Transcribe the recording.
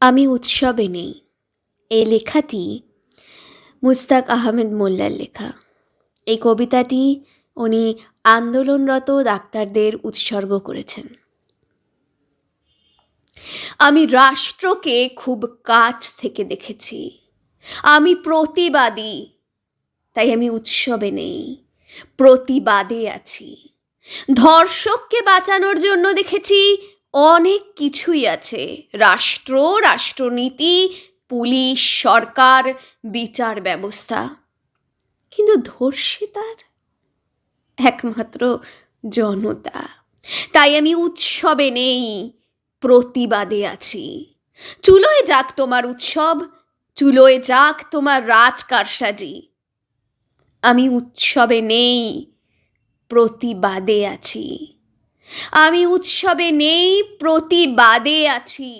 আমি উৎসবে নেই। এই লেখাটি মুস্তাক আহমেদ মোল্লার লেখা। এই কবিতাটি উনি আন্দোলনরত ডাক্তারদের উৎসর্গ করেছেন। আমি রাষ্ট্রকে খুব কাছ থেকে দেখেছি। আমি প্রতিবাদী। তাই আমি উৎসবে নেই। প্রতিবাদে আছি। ধর্ষককে বাঁচানোর জন্য দেখেছি। অনেক কিছুই আছে। রাষ্ট্র, রাষ্ট্রনীতি, পুলিশ, সরকার, বিচার ব্যবস্থা। কিন্তু ধর্ষিতার একমাত্র জনতা। তাই আমি উৎসবে নেই, প্রতিবাদে আছি। চুলোয় যাক তোমার উৎসব, চুলোয় যাক তোমার রাজ কারসাজি আমি উৎসবে নেই, প্রতিবাদে আছি। আমি উৎসবে নেই প্রতিবাদে আছি।